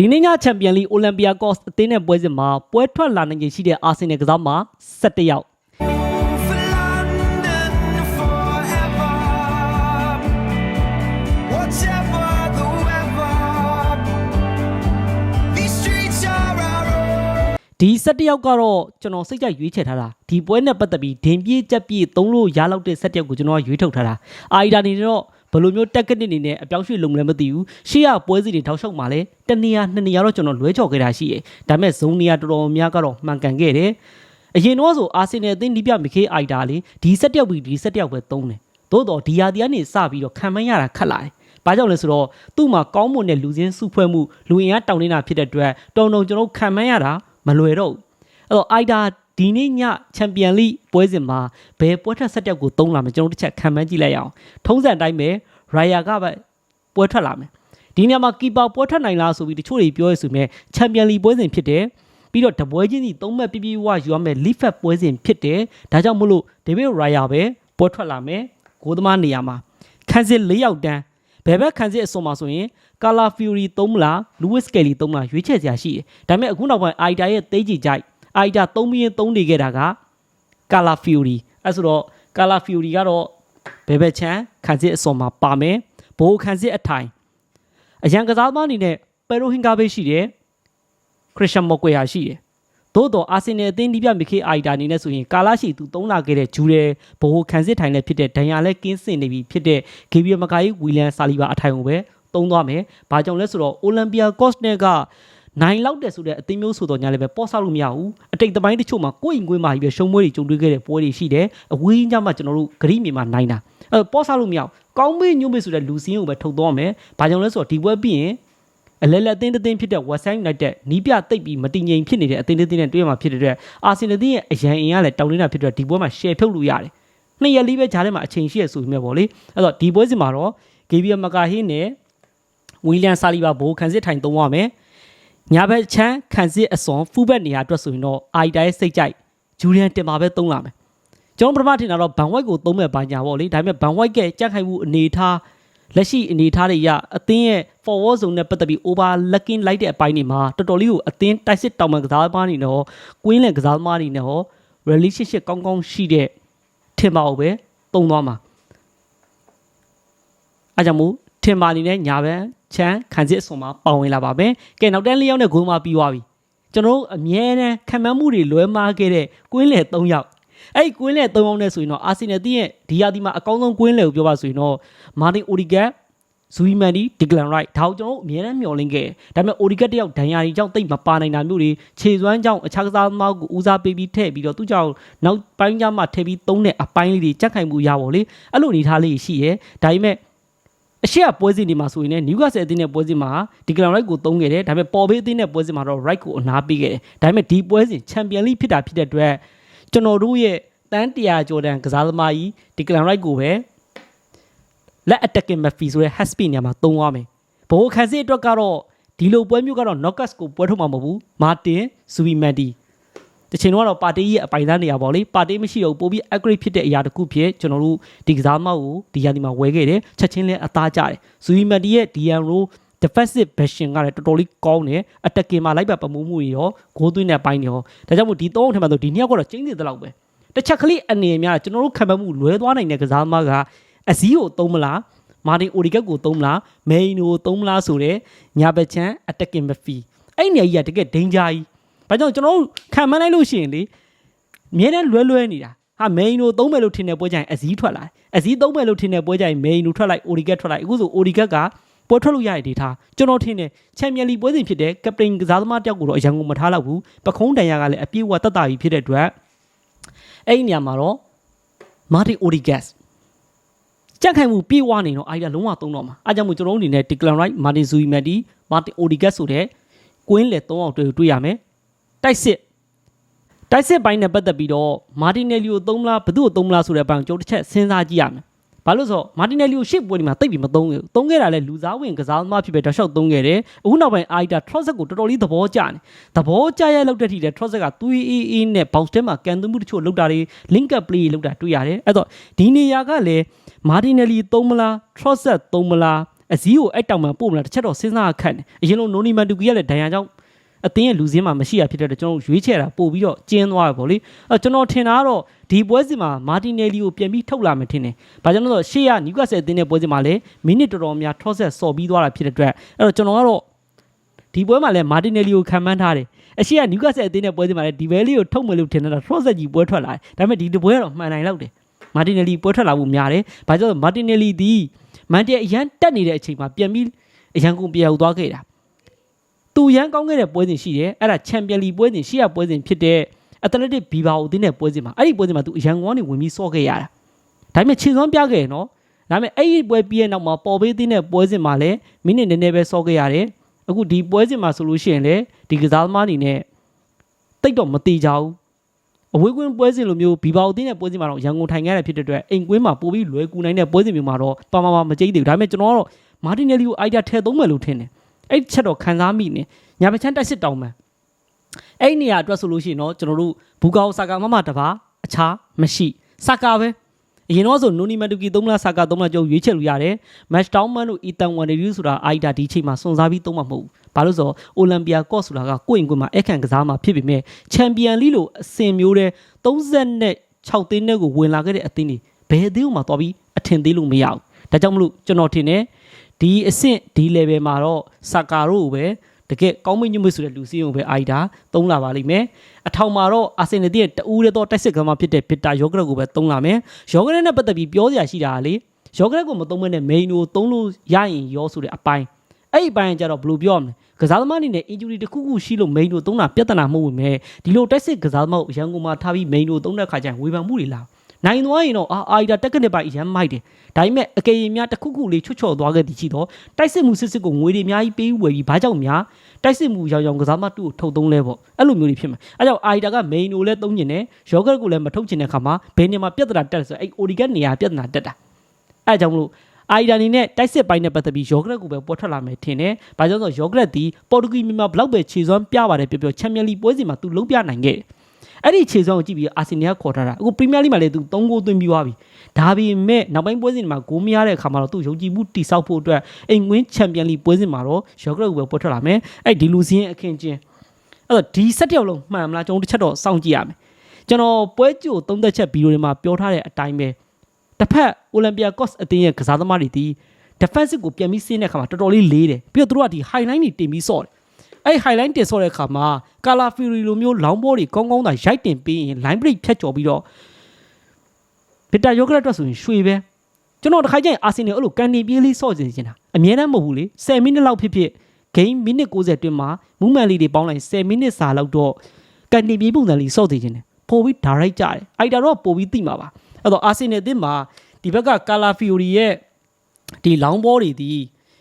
ဒီနေ့ညချန်ပီယံလိအိုလံပီယာကော့စ်အသင်းနဲ့ပွဲစဉ်မှာပွဲထွက်လာနိုင်ခြေရှိတဲ့အာဆင်နယ်ကစားမှာ17ယောက် for London forever. Whatever the weather, these streets are our own. ဒီ17ယောက်ကတော့ကျွန်တော်စိတ်ကြိုက်ရွေးချယ်ထားတာဒီပွဲနဲ့ပတ်သက်ပြီးဒင်ပြေးကြက်ပြေးသုံးလို့ရလောက်တဲ့17ယောက်ကိုကျွန်တော်ကရွေးထုတ်ထားတာအာအီဒါနေတော့ ဘယ်လိုမျိုးတက်ကနစ်နေနဲ့အပြောင်းရွှေ့လုံမလဲမသိဘူးရှေ့ရပွဲစီတွေထောက်လျှောက်မှာလဲတနေရာနှစ်နေရာတော့ကျွန်တော်လွဲချော်ခဲ့တာရှိတယ်ဒါပေမဲ့ဇုံနေရာတော်တော်များကတော့မှန်ကန်ခဲ့တယ်အရင်တော့ဆိုအာဆင်နယ်အသင်းဒီပြမီခေးအိုက်တာလေဒီ17ယောက်ပြီးဒီ17ယောက်ပဲသုံးတယ်သို့တော့ဒီယာဒီကနေစပြီးတော့ခံမရတာခက်လာတယ်ဘာကြောင့်လဲဆိုတော့သူ့မှာကောင်းမွန်တဲ့လူချင်းစုဖွဲ့မှုလူအင်အားတောင်းနေတာဖြစ်တဲ့အတွက်တုံတုံကျွန်တော်ခံမရတာမလွယ်တော့ဘူးအဲ့တော့အိုက်ဒါ ဒီနေ့ညချန်ပီယံလိပွဲစဉ်မှာဘယ်ပွဲထွက်ဆက်တက်ကိုသုံးလာမယ်ကျွန်တော်တို့တစ်ချက်ခံမှန်းကြည့်လိုက်ရအောင်ထုံးစံအတိုင်းပဲရိုင်ယာကပဲပွဲထွက်လာမယ်ဒီနေရာမှာကီပါပွဲထွက်နိုင်လားဆိုပြီးတချို့တွေပြောရဆိုမြဲချန်ပီယံလိပွဲစဉ်ဖြစ်တယ်ပြီးတော့တပွဲချင်းစီသုံးမဲ့ပြပြဝယူရမယ်လီဖက်ပွဲစဉ်ဖြစ်တယ်ဒါကြောင့်မလို့ဒေးဗစ်ရိုင်ယာပဲပွဲထွက်လာမယ်ဂိုးသမားနေရာမှာခန်းစစ်၄ယောက်တန်းဘယ်ဘက်ခန်းစစ်အစွန်မှာဆိုရင်ကာလာဖျူရီသုံးမလားလူးဝစ်ကယ်လီသုံးမလားရွေးချယ်စရာရှိတယ်ဒါပေမဲ့အခုနောက်ပိုင်းအိုက်တာရဲ့သိကြီးကြိုက် အိုက်တာ3မီလီယံ3နေခဲ့တာကကာလာဖျူရီအဲဆိုတော့ကာလာဖျူရီကတော့ဘယ်ဘက်ချမ်းခံစစ်အစော်မှာပါမယ်ဘိုးခံစစ်အထိုင်အရန်ကစားသမားအနေနဲ့ပယ်ရိုဟင်ဂါဘေးရှိတယ်ခရစ်စတန်မော်ကွေယာရှိတယ်သို့တော့အာဆင်နယ်အသင်းဒီပြမီခေအိုက်တာအနေနဲ့ဆိုရင်ကာလာရှိသူသုံးလာခဲ့တဲ့ဂျူတယ်ဘိုးခံစစ်ထိုင်လည်းဖြစ်တဲ့ဒန်ယာလည်းကင်းစင်နေပြီဖြစ်တဲ့ဂေဘီယယ်မကာယီဝီလန်ဆာလီဘာအထိုင်ကိုပဲသုံးသွားမယ်။ဘာကြောင့်လဲဆိုတော့အိုလံပီယာကော့စ်နယ်က နိုင်လောက်တယ်ဆိုတဲ့အသင်းမျိုးဆိုတော့ညာလည်းပဲပေါ့ဆောက်လို့မရဘူးအတိတ်တပိုင်းတချို့မှာကိုယ့်ရင်ကွင်းမှာကြီးပဲရှုံးမွေးတွေကြုံတွေ့ခဲ့တဲ့ပွဲတွေရှိတယ်အဝေးကြီးကြမှာကျွန်တော်တို့ဂရိမြေမှာနိုင်တာအဲပေါ့ဆောက်လို့မရဘူးကောင်းမေးညွန့်မေးဆိုတဲ့လူစင်းကိုပဲထုတ်သွားမယ်ဘာကြောင့်လဲဆိုတော့ဒီပွဲပြီးရင်အလဲလက်အသင်းတစ်သင်းဖြစ်တဲ့ West Ham United နီးပြတိတ်ပြီးမတည်ငြိမ်ဖြစ်နေတဲ့အသင်းတစ်သင်းနဲ့တွေ့ရမှာဖြစ်တဲ့အတွက်အာဆင်နယ်ရဲ့အရန်အင်ကလည်းတောင်းနေတာဖြစ်တဲ့အတွက်ဒီပွဲမှာ share ဖြုတ်လို့ရတယ်နှစ်ရက်လေးပဲဂျားထဲမှာအချိန်ရှိရဆိုပြီးမြဲပေါ့လေအဲ့တော့ဒီပွဲစဉ်မှာတော့ Gabriel Magalhaes နဲ့ဝီလျံဆာလီဘာဘိုးခန်းစစ်ထိုင်သုံးရမယ် ညာဘက်ချမ်းခန်းစစ်အစွန်ဖူးဘက်နေရာအတွက်ဆိုရင်တော့အိုက်တိုင်းစိတ်ကြိုက်ဂျူလီယန်တင်ပါပဲသုံးလာမယ်ကျွန်တော်ပထမထင်တာတော့ဘန်ဝိုက်ကိုသုံးမဲ့ဘာညာပေါ့လေဒါပေမဲ့ဘန်ဝိုက်ကကြက်ခိုင်မှုအနေထားလက်ရှိအနေထားတွေရအသင်းရဲ့ forward zone နဲ့ပတ်သက်ပြီး over looking လိုက်တဲ့အပိုင်းတွေမှာတော်တော်လေးကိုအသင်းတိုက်စစ်တောင်ပန်ကစားသမားတွေနဲ့ဟောကွင်းလယ်ကစားသမားတွေနဲ့ဟော relationship ကောင်းကောင်းရှိတဲ့ထင်ပါဦးပဲသုံးသွားမှာအားကြောင့်မို့ ထင်ပါနေနဲ့ညာဘန်ချမ်းခံစစ်အစွန်မှာပါဝင်လာပါမယ်။ကဲနောက်တန်းလေးယောက်နဲ့ဂိုးမပြီးသွားပြီ။ကျွန်တော်တို့အမြဲတမ်းခံမှန်းမှုတွေလွဲမားခဲ့တဲ့ကွင်းလယ်၃ယောက်။အဲ့ဒီကွင်းလယ်၃ယောက်နဲ့ဆိုရင်တော့အာဆင်နယ်တီးရဲ့ဒီယာဒီမှာအကောင်းဆုံးကွင်းလယ်ကိုပြောပါဆိုရင်တော့မာတင်အိုဒီဂတ်ဇူဝီမန်ဒီဒီဂလန်ရိုက်ဒါကိုကျွန်တော်တို့အမြဲတမ်းမျှော်လင့်ခဲ့တယ်။ဒါပေမဲ့အိုဒီဂတ်တယောက်ဒဏ်ရာကြီးကြောင့်တိတ်မပါနိုင်တာမျိုးတွေခြေစွမ်းကြောင့်အခြားကစားသမားကိုဦးစားပေးပြီးထည့်ပြီးတော့သူ့ကြောင့်နောက်ပိုင်းကျမှထည့်ပြီးသုံးတဲ့အပိုင်းလေးတွေကြက်ခိုင်မှုရပါလေ။အဲ့လိုအနေထားလေးရှိရဲ။ဒါပေမဲ့ အရှိရပွဲစဉ်တွေမှာဆိုရင်လည်းနယူကာဆယ်အသင်းနဲ့ပွဲစဉ်မှာဒီကလောင်ရိုက်ကိုသုံးခဲ့တယ်ဒါပေမဲ့ပေါ်ဘေးအသင်းနဲ့ပွဲစဉ်မှာတော့ right ကိုအနားပေးခဲ့တယ်ဒါပေမဲ့ဒီပွဲစဉ်ချန်ပီယံလိဖြစ်တာဖြစ်တဲ့အတွက်ကျွန်တော်တို့ရဲ့တန်းတရာကျော်တန်ကစားသမားကြီးဒီကလောင်ရိုက်ကိုပဲလက် attacking midfield ဆိုတဲ့ has speed နေရာမှာသုံးသွားမယ်ဘိုးခန်းစစ်အတွက်ကတော့ဒီလိုပွဲမျိုးကတော့ knockouts ကိုပွဲထုတ်မှာမဟုတ်ဘူးမာတင်ဇူဗီမန်တီ တချင်တော့ကတော့ပါတီရဲ့အပိုင်သားနေရာပေါ့လေပါတီမရှိတော့ဘူးပိုပြီး accurate ဖြစ်တဲ့အရာတစ်ခုဖြစ်ကျွန်တော်တို့ဒီကစားမောက်ကိုဒီရာဒီမှာဝယ်ခဲ့တယ်ချက်ချင်းလဲအသားကျတယ်ဇူယီမန်ဒီရဲ့ DN row defensive version ကလည်းတော်တော်လေးကောင်းတယ် attacking မှာလိုက်ပါပမှုမှုတွေရောဂိုးသွင်းတဲ့အပိုင်းတွေရောဒါကြောင့်မို့ဒီသုံးအောင်ထင်မှဆိုဒီနှစ်ယောက်ကတော့ကျင်းနေသလောက်ပဲတစ်ချက်ကလေးအနေများကျွန်တော်တို့ခံမှတ်မှုလွဲသွားနိုင်တဲ့ကစားသမားကအစည်းကိုသုံးမလားမာတင်အိုဒီကက်ကိုသုံးမလားမေင်နိုကိုသုံးမလားဆိုတဲ့ညာဘက်ချမ်း attacking midfield အဲ့ဒီနေရာကြီးကတကယ် danger ကြီး။ ဘာကြောင့်ကျွန်တော်တို့ခံမန်းလိုက်လို့ရှိရင်လေအမြဲတမ်းလွဲလွဲနေတာ။ဟာမိန်တို့သုံးမယ်လို့ထင်တဲ့ပွဲကြရင်အစည်းထွက်လာတယ်။အစည်းသုံးမယ်လို့ထင်တဲ့ပွဲကြရင်မိန်တို့ထွက်လိုက်အိုဒီကက်ထွက်လိုက်အခုဆိုအိုဒီကက်ကပွဲထွက်လို့ရတဲ့ဒေတာကျွန်တော်ထင်တယ်ချန်ပီယံလီပွဲစဉ်ဖြစ်တဲ့ကပတိန်ကစားသမားတယောက်ကိုတော့အရန်ကုန်မထားတော့ဘူး။ပခုံးတန်ရကလည်းအပြည့်အဝတက်တာကြီးဖြစ်တဲ့အတွက်အဲ့ဒီနေရာမှာတော့မာတီအိုဒီကက်ကြက်ခိုင်မှုပြေးဝနေတော့အိုင်ဒါလုံးဝသုံးတော့မှာအားကြောင့်မို့ကျွန်တော်တို့အနေနဲ့ဒီကလန်ရိုက်မာတင်ဇူယီမန်တီမာတင်အိုဒီကက်ဆိုတဲ့ကွင်းလေ၃အောင်တွေ့တွေ့ရမယ် တိုက်စစ်တိုက်စစ်ပိုင်းနဲ့ပတ်သက်ပြီးတော့မာတီနယ်လီကိုသုံးမလားဘယ်သူ့ကိုသုံးမလားဆိုတဲ့ဘန်းကျုပ်တစ်ချက်စဉ်းစားကြည့်ရမယ်။ဘာလို့ဆိုတော့မာတီနယ်လီကိုရှစ်ပွဲဒီမှာတိတ်ပြီးမသုံးခဲ့ဘူး။သုံးခဲ့တာလဲလူစားဝင်ကစားသမားဖြစ်ပဲတောက်လျှောက်သုံးခဲ့တယ်။အခုနောက်ပိုင်းအာီတာထရော့ဆက်ကိုတော်တော်လေးသဘောကျနေ။သဘောကျရလောက်တဲ့ထိလဲထရော့ဆက်ကသွေးအေးအေးနဲ့ဘောက်စ်တဲမှာကန်သွင်းမှုတချို့လောက်တာတွေ link up play လောက်တာတွေ့ရတယ်။အဲ့တော့ဒီနေရာကလည်းမာတီနယ်လီသုံးမလားထရော့ဆက်သုံးမလားအစည်းကိုအဲ့တောင်မှပို့မလားတစ်ချက်တော့စဉ်းစားခက်တယ်အရင်လိုနိုနီမန်တူကီကလည်းဒဏ်ရာကြောင့် အသင်းရဲ့လူစင်းမှာမရှိရဖြစ်တဲ့အတွက်ကျွန်တော်တို့ရွေးချယ်တာပို့ပြီးတော့ကျင်းသွားရပေါ့လေအဲကျွန်တော်ထင်တာကတော့ဒီပွဲစဉ်မှာမာတင်နယ်လီကိုပြန်ပြီးထုတ်လာမယ်ထင်တယ်။ဘာကြောင့်လဲဆိုတော့ရှေ့ကနျူကာဆယ်အသင်းရဲ့ပွဲစဉ်မှာလည်းမိနစ်တော်တော်များထော့ဆက်ဆော်ပြီးသွားတာဖြစ်တဲ့အတွက်အဲ့တော့ကျွန်တော်ကတော့ဒီပွဲမှာလည်းမာတင်နယ်လီကိုခံမှန်းထားတယ်။အရှိကနျူကာဆယ်အသင်းရဲ့ပွဲစဉ်မှာလည်းဒီဘဲလေးကိုထုတ်မယ်လို့ထင်တာထော့ဆက်ကြီးပွဲထွက်လာတယ်။ဒါပေမဲ့ဒီတပွဲကတော့မှန်နိုင်လောက်တယ်။မာတင်နယ်လီပွဲထွက်လာဖို့များတယ်။ဘာကြောင့်လဲဆိုတော့မာတင်နယ်လီဒီမန်တီအရန်တက်နေတဲ့အချိန်မှာပြန်ပြီးအရန်ကုန်ပြောက်သွားခဲ့တာ သူရန်ကောင်းခဲ့တဲ့ပွဲစဉ်ရှိတယ်အဲ့ဒါချန်ပီယံလီပွဲစဉ်ရှေ့ရပွဲစဉ်ဖြစ်တဲ့အက်တလက်တစ်ဘီဘာအိုအသင်းနဲ့ပွဲစဉ်မှာအဲ့ဒီပွဲစဉ်မှာသူအရန်ကောင်းနေဝင်ပြီးစော့ခဲ့ရတာဒါပေမဲ့ခြေစွမ်းပြခဲ့ရနော်ဒါပေမဲ့အဲ့ဒီပွဲပြီးရဲ့နောက်မှာပေါ်ပေးအသင်းနဲ့ပွဲစဉ်မှာလည်းမိနစ်နည်းနည်းပဲစော့ခဲ့ရတယ်အခုဒီပွဲစဉ်မှာဆိုလို့ရှိရင်လေဒီကစားသမားအနေနဲ့တိတ်တော့မတိကြဘူးအဝေးကွင်းပွဲစဉ်လိုမျိုးဘီဘာအိုအသင်းနဲ့ပွဲစဉ်မှာတော့ရန်ကုန်ထိုင်ခဲ့ရဖြစ်တဲ့အတွက်အိမ်ကွင်းမှာပို့ပြီးလွယ်ကူနိုင်တဲ့ပွဲစဉ်မျိုးမှာတော့ပါမပါမကြိတ်သေးဘူးဒါပေမဲ့ကျွန်တော်ကတော့မာတင်နယ်လီကိုအိုက်ဒါထည့်သုံးမယ်လို့ထင်တယ် အဲ့ဒီချက်တော့ခံစားမိနေညာပချမ်းတိုက်စစ်တောင်းမှန်အဲ့ဒီနေရာအတွက်ဆိုလို့ရှိရင်တော့ကျွန်တော်တို့ဘူကာအိုဆာကာမမတပါအခြားမရှိဆာကာပဲအရင်တော့ဆိုနိုနီမတူကီ3လဆာကာ3လကျော်ရွေးချယ်လို့ရတယ်မက်တောင်းမန်တို့အီတန်ဝန်ရီဆိုတာအိုက်ဒါဒီချိန်မှာစွန်စားပြီးသုံးမှာမဟုတ်ဘူးဘာလို့ဆိုတော့အိုလံပီယာကော့ဆိုတာကကိုယ့်ရင်ကွင်းမှာအခန့်ကစားမှာဖြစ်ပေမဲ့ချန်ပီယံလိလိုအဆင်မျိုးတဲ့36သိန်းနဲ့ကိုဝင်လာခဲ့တဲ့အသင်းတွေဘယ်အသင်းမှသွားပြီးအထင်သေးလို့မရဘူးဒါကြောင့်မလို့ကျွန်တော်ထင်တယ် ဒီအဆင့်ဒီ level မှာတော့ဆာကာတို့ကိုပဲတကယ်ကောင်းမွန်ညွတ်မွေ့ဆိုတဲ့လူစည်းရုံပဲအိုက်တာသုံးလာပါလိမ့်မယ်အထောင်မှာတော့အာဆင်နယ်ရဲ့တူးရဲတော့တိုက်စစ်ကမှဖြစ်တဲ့ဗစ်တာယောဂရက်ကိုပဲသုံးလာမယ်ယောဂရက်နဲ့ပတ်သက်ပြီးပြောစရာရှိတာကလေယောဂရက်ကိုမသုံးမနဲ့မိန်ကိုသုံးလို့ရရင်ရောဆိုတဲ့အပိုင်းအဲ့ဒီအပိုင်းကကြတော့ဘယ်လိုပြောရမလဲကစားသမားအနေနဲ့ injury တစ်ခုခုရှိလို့မိန်ကိုသုံးတာပြဿနာမဟုတ်ဘူးမဲ့ဒီလိုတိုက်စစ်ကစားသမားကိုရန်ကုန်မှာထားပြီးမိန်ကိုသုံးတဲ့ခါကျရင်ဝေဖန်မှုတွေလာ နိုင်သွားရင်တော့အာအာဒါတက်ကနစ်ပိုင်ရမ်းမိုက်တယ်ဒါပေမဲ့အကေရင်များတစ်ခုခုလေးချွတ်ချော်သွားခဲ့သည်ရှိတော့တိုက်စစ်မှုစစ်စစ်ကိုငွေတွေအများကြီးပေးဝယ်ပြီးဘာကြောင့်များတိုက်စစ်မှုရောင်ရောင်ကစားမတူကိုထုတ်သုံးလဲပေါ့အဲ့လိုမျိုးတွေဖြစ်မှာအဲကြောင့်အာဒါကမိန်ကိုလည်းသုံးကျင်တယ်ယောဂတ်ကိုလည်းမထုတ်ကျင်တဲ့ခါမှာဘယ်နေမှာပြဿနာတက်လဲဆိုအဲ့အိုဒီကတ်နေရာပြဿနာတက်တာအဲကြောင့်မလို့အိုင်ဒါနီနဲ့တိုက်စစ်ပိုင်းနဲ့ပတ်သက်ပြီးယောဂရက်ကိုပဲပေါ်ထွက်လာမယ်ထင်တယ်။ဘာကြောင့်လဲဆိုတော့ယောဂရက်ဒီပေါ်တူဂီမြန်မာဘလောက်ပဲခြေစွမ်းပြပါတယ်ပြောပြောချန်ပီယံလိပွဲစဉ်မှာသူလုံးပြနိုင်ခဲ့တယ်။ အဲ့ဒီခြေစွမ်းကိုကြည့်ပြီးအာဆင်နယ်ကခေါ်ထားတာ။အခုပရီးမီယာလိမှာလည်းသူ3ဂိုးသွင်းပြီးသွားပြီ။ဒါပေမဲ့နောက်ပိုင်းပွဲစဉ်တွေမှာဂိုးမရတဲ့အခါမှာတော့သူယုံကြည်မှုတိဆောက်ဖို့အတွက်အိမ်ဝင်းချန်ပီယံလိပွဲစဉ်မှာတော့ယောဂရက်ကိုပဲပေါ်ထွက်လာမယ်။အဲ့ဒီလူစင်းအခင်းချင်းအဲ့တော့ဒီဆက်တယောက်လုံးမှန်မလားကျွန်တော်တစ်ချက်တော့စောင့်ကြည့်ရမယ်။ကျွန်တော်ပွဲကြိုသုံးသက်ချက်ဗီဒီယိုတွေမှာပြောထားတဲ့အတိုင်းပဲတစ်ဖက်အိုလံပီယာကော့စ်အသင်းရဲ့ကစားသမားတွေဒီ defensive ကိုပြန်ပြီးဆင်းတဲ့အခါမှာတော်တော်လေးလေးတယ်ပြီးတော့သူတို့ကဒီ highline တွေတင်ပြီးဆော့တယ် အဲ့ highline တင်ဆော့တဲ့အခါမှာ color fury လိုမျိုးလောင်းဘောတွေကောင်းကောင်းသာရိုက်တင်ပြီးရင် line break ဖြတ်ကျော်ပြီးတော့ဗစ်တာယောဂရက်အတွက်ဆိုရင်ရွှေပဲကျွန်တော်တခါကျရင်အာဆင်နယ်အဲ့လိုကန်နေပြေးလေးဆော့နေချင်တာအမြဲတမ်းမဟုတ်ဘူးလေ10မိနစ်လောက်ဖြစ်ဖြစ် game မိနစ်60အတွင်းမှာမူးမန်လေးတွေပေါင်းလိုက်10မိနစ်စာလောက်တော့ကန်နေပြေးပုံစံလေးဆော့နေချင်တယ်ပို့ပြီး direct ကြတယ်အိုက်တာတော့ပို့ပြီးသိမှာပါအဲ့တော့အာဆင်နယ်အသင်းမှာဒီဘက်က color fury ရဲ့ဒီလောင်းဘောတွေဒီ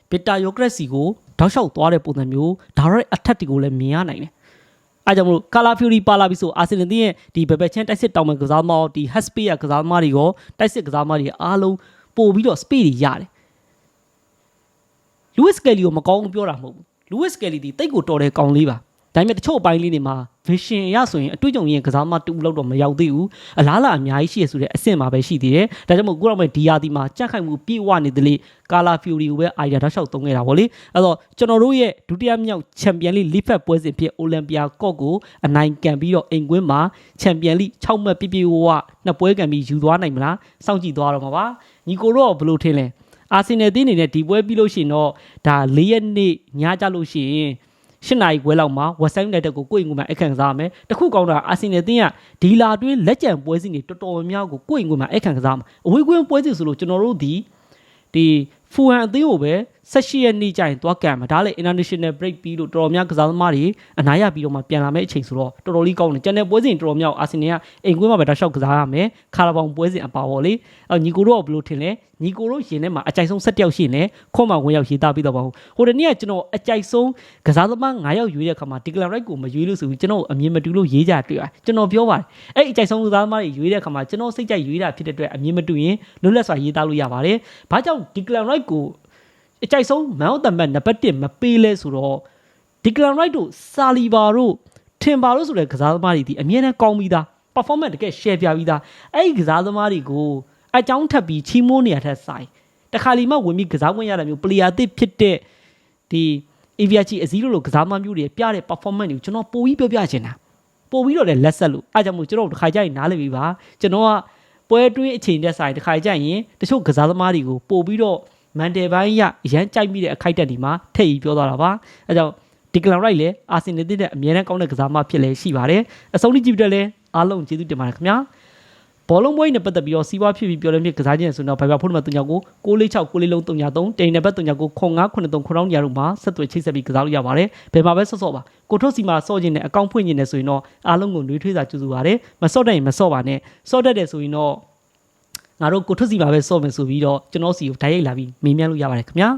ဘီတာယိုဂရက်စီကို တောက်လျှောက်သွားတဲ့ပုံစံမျိုးဒါရိုက်အထက်တွေကိုလည်းမြင်ရနိုင်တယ်။အဲကြောင့်မလို့ကာလာဖျူရီပါလာပြီဆိုအာဆင်နယ်ရဲ့ဒီဘယ်ဘက်ချန်တိုက်စစ်တောင်မဲ့ကစားသမားဒီဟက်စပေးရကစားသမားတွေရောတိုက်စစ်ကစားသမားတွေအားလုံးပို့ပြီးတော့ speed တွေရတယ်။ Lewis Kelly ကိုမကောင်းဘူးပြောတာမဟုတ်ဘူး။ Lewis Kelly ဒီတိတ်ကိုတော်တဲ့ကောင်လေးပါ။ဒါပေမဲ့တချို့အပိုင်းလေးတွေမှာ vision အရဆိုရင်အတွေ့အကြုံရင်ကစားသမားတူလောက်တော့မရောက်သေးဘူး။အလားလာအများကြီးရှိရဆိုတဲ့အဆင့်မှာပဲရှိသေးတယ်။ဒါကြောင့်မို့ကိုတော့မဲ့ဒီယာဒီမှာကြက်ခိုင်မှုပြည့်ဝနေတယ်လေကာလာဖျူရီကိုပဲအိုင်ဒါတောက်လျှောက်သုံးခဲ့တာဗောလေ။အဲ့တော့ကျွန်တော်တို့ရဲ့ဒုတိယမြောက်ချန်ပီယံလိလိဖက်ပွဲစဉ်ဖြစ်အိုလံပီယာကော့ကိုအနိုင်ကန်ပြီးတော့အိမ်ကွင်းမှာချန်ပီယံလိ6မှတ်ပြည့်ပြည့်ဝဝနှစ်ပွဲကန်ပြီးယူသွားနိုင်မလား။စောင့်ကြည့်သွားတော့မှာပါ။ညီကိုတော့ဘယ်လိုထင်လဲ။အာဆင်နယ်တင်းအနေနဲ့ဒီပွဲပြီးလို့ရှိရင်တော့ဒါ၄ရက်နေ့ညကြလို့ရှိရင် ရှစ်နာရီခွဲလောက်မှာ West Ham United ကိုကိုယ့်အိမ်ကမှအခန့်ကစားရမယ်။တခုကောင်းတာအာဆင်နယ်တင်းကဒီလာတွင်းလက်ကျန်ပွဲစဉ်တွေတော်တော်များများကိုကိုယ့်အိမ်ကမှအခန့်ကစားမှာ။အဝေးကွင်းပွဲစဉ်ဆိုလို့ကျွန်တော်တို့ဒီဒီဖူဟန်အသင်းကိုပဲ 18ရက်နေ့ကျရင်သွားကန်မှာဒါလည်း international break ပြီးလို့တော်တော်များကစားသမားတွေအနားရပြီးတော့မှပြန်လာမယ့်အချိန်ဆိုတော့တော်တော်လေးကောင်းတယ်ကျန်တဲ့ပွဲစဉ်တော်တော်များအာဆင်နယ်ကအိမ်ကွင်းမှာပဲတောက်လျှောက်ကစားရမယ်ခါရာဘောင်ပွဲစဉ်အပါပေါ့လေအော်ညီကိုတို့ကဘယ်လိုထင်လဲညီကိုတို့ရင်ထဲမှာအကြိုက်ဆုံး7ယောက်ရှိနေခွန်မှာဝင်ရောက်ရေးသားပြီးတော့ပါဘူးဟိုတနေ့ကကျွန်တော်အကြိုက်ဆုံးကစားသမား9ယောက်ရွေးတဲ့အခါမှာ declare right ကိုမရွေးလို့ဆိုပြီးကျွန်တော်အမြင်မတူလို့ရေးကြတွေ့ရတယ်ကျွန်တော်ပြောပါတယ်အဲ့အကြိုက်ဆုံးကစားသမားတွေရွေးတဲ့အခါမှာကျွန်တော်စိတ်ကြိုက်ရွေးတာဖြစ်တဲ့အတွက်အမြင်မတူရင်လွတ်လပ်စွာရေးသားလို့ရပါတယ်ဘာကြောင့် declare right ကို အကြိုက်ဆုံး man of the match နံပါတ်1မပေးလဲဆိုတော့ Declan Rice တို့ Saliba တို့ Timber တို့ဆိုတဲ့ကစားသမားတွေဒီအမြဲတမ်းကောင်းပြီးသား performance တကယ် share ပြပြီးသားအဲ့ဒီကစားသမားတွေကိုအကြောင်းထပ်ပြီးချီးမိုးနေရတဲ့ဆိုင်တခါလီမှဝင်ပြီးကစားခွင့်ရတာမျိုး player အသစ်ဖြစ်တဲ့ဒီ AVG အစည်းလို့လို့ကစားသမားမျိုးတွေပြတဲ့ performance တွေကိုကျွန်တော်ပိုပြီးပြောပြချင်တာပိုပြီးတော့လည်းလက်ဆက်လို့အားကြောင့်မို့ကျွန်တော်တို့တစ်ခါကြရင်နားလည်ပြီပါကျွန်တော်ကပွဲတွင်းအချိန်တက်ဆိုင်တစ်ခါကြရင်တချို့ကစားသမားတွေကိုပိုပြီးတော့ မန်တယ်ပိုင်းရအရန်ကြိုက်မိတဲ့အခိုက်အတန့်ဒီမှာထည့်ပြီးပြောသွားတာပါအဲကြောင့်ဒီကလောင်ရိုက်လည်းအာဆင်နယ်တဲ့အမြဲတမ်းကောင်းတဲ့ကစားသမားဖြစ်လဲရှိပါတယ်အဆုံးထိကြည့်ပြတဲ့လဲအားလုံးကျေးဇူးတင်ပါတယ်ခင်ဗျာဘောလုံးပွဲနဲ့ပတ်သက်ပြီးတော့စီးပွားဖြစ်ပြီးပြောလို့မြစ်ကစားခြင်းဆိုတော့ဘိုင်ဘာဖုန်းနံပါတ်39ကို646 6လေးလုံး303တိန်နံပါတ်39ကို0993 9000ညာတို့မှာဆက်သွယ်ချိတ်ဆက်ပြီးကစားလို့ရပါတယ်ဘယ်မှာပဲဆော့ဆော့ပါကိုထုတ်စီမှာဆော့ခြင်းနဲ့အကောင့်ဖွင့်ခြင်းနဲ့ဆိုရင်တော့အားလုံးကိုနှွေးထွေးစာကြိုးစုပါတယ်မဆော့တတ်ရင်မဆော့ပါနဲ့ဆော့တတ်တယ်ဆိုရင်တော့ ငါတို့ကိုထုတ်စီမှာပဲဆော့မယ်ဆိုပြီးတော့ကျွန်တော်စီကိုဓာတ်ရိုက်လာပြီးမေးမြန်းလို့ရပါတယ်ခင်ဗျာ